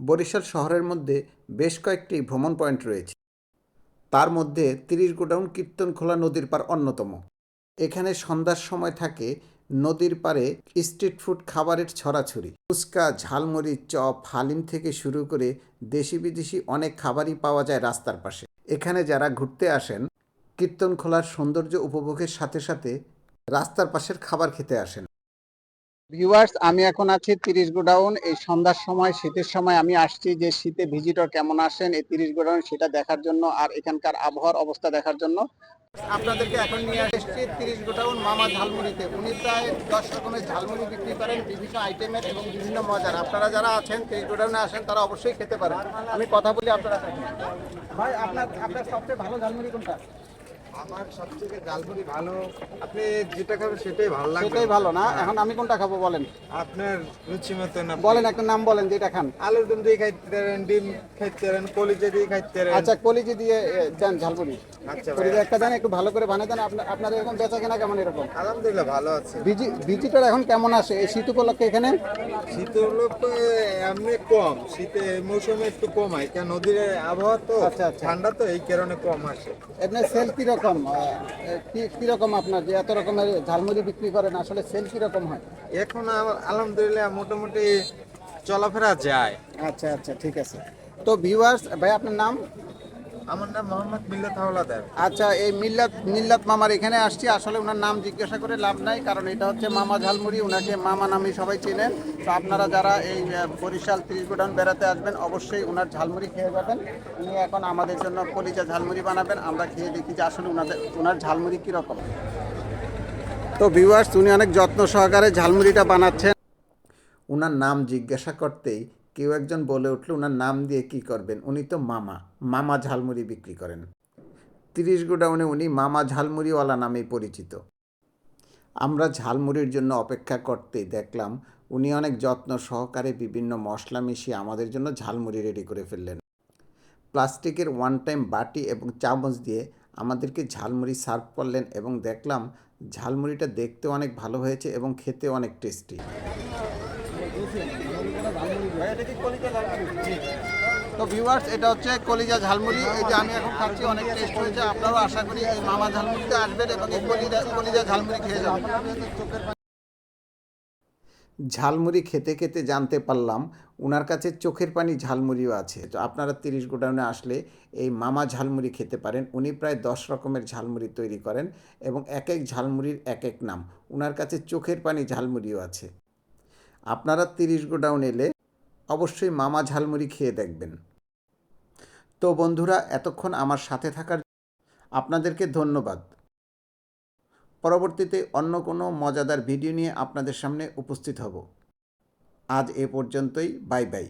বরিশাল শহরের মধ্যে বেশ কয়েকটি ভ্রমণ পয়েন্ট রয়েছে। তার মধ্যে তিরিশ গোডাউন কীর্তনখোলা নদীর পার অন্যতম। এখানে সন্ধ্যার সময় থাকে নদীর পাড়ে স্ট্রিট ফুড খাবারের ছড়াছড়ি। ফুচকা, ঝালমুড়ি, চপ, হালিম থেকে শুরু করে দেশি বিদেশি অনেক খাবারই পাওয়া যায় রাস্তার পাশে। এখানে যারা ঘুরতে আসেন কীর্তনখোলার সৌন্দর্য উপভোগের সাথে সাথে রাস্তার পাশের খাবার খেতে আসেন। ভিউয়ার্স আমি এখন আছি তিরিশ গোডাউন। এই সন্ধ্যার সময় শীতের সময় আমি আসছি যে শীতে ভিজিটর কেমন আসেন এই তিরিশ গোডাউন সেটা দেখার জন্য আর এখানকার আবহাওয়ার অবস্থা দেখার জন্য। আপনাদেরকে এখন নিয়ে এসেছি তিরিশ গোডাউন মামা ঝালমুড়িতে। উনি প্রায় দশ রকমের ঝালমুড়ি বিক্রি করেন বিভিন্ন আইটেমের এবং বিভিন্ন মজার। আপনারা যারা আছেন তিরিশ গোডাউনে আসেন তারা অবশ্যই খেতে পারেন। আমি কথা বলি আপনারা ভাই আপনার আপনার সবচেয়ে ভালো ঝালমুড়ি কোনটা? আমার সবথেকে ঝালমুড়ি ভালো? আপনি যেটা খাবেন সেটাই ভালো লাগবে। সেটাই ভালো না? এখন আমি কোনটা খাব বলেন? আপনার রুচি মতন আপনি বলেন একটা নাম বলেন যেটা খান। আলুর দম দিয়ে খাইতে পারেন ডিম খাইতে পারেন কলিজা দিয়ে খাইতে পারেন। আচ্ছা কলিজি দিয়ে দেন ঝালপুরি আচ্ছা কলিজি একটা দেন একটু ভালো করে বানিয়ে দেন। আপনার এখন বেচা কেনা কেমন এরকম? আলহামদুলিল্লাহ ভালো আছে। ভিজিটর এখন কেমন আসে এই শীত উপলক্ষে এখানে? শীত তো এমনি কম। শীতে মৌসুমে একটু কম হয়। কেন নদীর আবহাওয়া তো আচ্ছা, আচ্ছা। ঠান্ডা তো এই কারণে কম আসে। এমনি সেল কীরকম কি কীরকম আপনার যে এত রকমের ঝালমুড়ি বিক্রি করেন আসলে সেল কীরকম হয়? এখন আলহামদুলিল্লাহ মোটামুটি চলাফেরা যায়। আচ্ছা আচ্ছা ঠিক আছে। তো ভিউয়ার্স ভাই আপনার নাম? আমার নাম মোহাম্মদ মিল্লাত হাওলাদার। আচ্ছা এই মিল্লাত মিল্লাত মামার এখানে আসছি। আসলে ওনার নাম জিজ্ঞাসা করে লাভ নাই কারণ এটা হচ্ছে মামা ঝালমুড়ি ওনাকে মামা নামে সবাই চেনেন তো আপনারা যারা এই বরিশাল ত্রিশ গোডাউন বেড়াতে আসবেন অবশ্যই ওনার ঝালমুড়ি খেয়ে যাবেন। উনি এখন আমাদের জন্য কলিজা ঝালমুড়ি বানাবেন। আমরা খেয়ে দেখি যে আসলে ওনাদের ওনার ঝালমুড়ি কীরকম। তো ভিউয়ার্স উনি অনেক যত্ন সহকারে ঝালমুড়িটা বানাচ্ছেন। ওনার নাম জিজ্ঞাসা করতেই কেউ একজন বলে উঠল, ওনার নাম দিয়ে কি করবেন? উনি তো মামা মামা ঝালমুড়ি বিক্রি করেন। তিরিশ গোডাউনে উনি মামা ঝালমুড়িওয়ালা নামেই পরিচিত। আমরা ঝালমুড়ির জন্য অপেক্ষা করতেই দেখলাম, উনি অনেক যত্ন সহকারে বিভিন্ন মশলা মিশিয়ে আমাদের জন্য ঝালমুড়ি রেডি করে ফেললেন। প্লাস্টিকের ওয়ান টাইম বাটি এবং চামচ দিয়ে আমাদেরকে ঝালমুড়ি সার্ভ করলেন এবং দেখলাম, ঝালমুড়িটা দেখতে অনেক ভালো হয়েছে এবং খেতে অনেক টেস্টি। তো ভিউয়ার্স এটা হচ্ছে কলিজা ঝালমুড়ি। এই যে আমি এখন খাচ্ছি, অনেক টেস্ট হয়েছে। আপনারাও আশা করি এই মামা ঝালমুড়িতে আসবেন এবং এই কলিজা কলিজা ঝালমুড়ি খেয়ে যাবেন। ঝালমুড়ি খেতে খেতে জানতে পারলাম ওনার কাছে চোখের পানি ঝালমুড়িও আছে। তো আপনারা তিরিশ গোডাউনে আসলে এই মামা ঝালমুড়ি খেতে পারেন। উনি প্রায় দশ রকমের ঝালমুড়ি তৈরি করেন এবং এক এক ঝালমুড়ির এক এক নাম। ওনার কাছে চোখের পানি ঝালমুড়িও আছে। আপনারা তিরিশ গোডাউন এলে অবশ্যই মামা ঝালমুড়ি খেয়ে দেখবেন। তো বন্ধুরা, এতক্ষণ আমার সাথে থাকার আপনাদেরকে ধন্যবাদ। পরবর্তীতে অন্য কোনো মজাদার ভিডিও নিয়ে আপনাদের সামনে উপস্থিত হব। আজ এ পর্যন্তই, বাই বাই।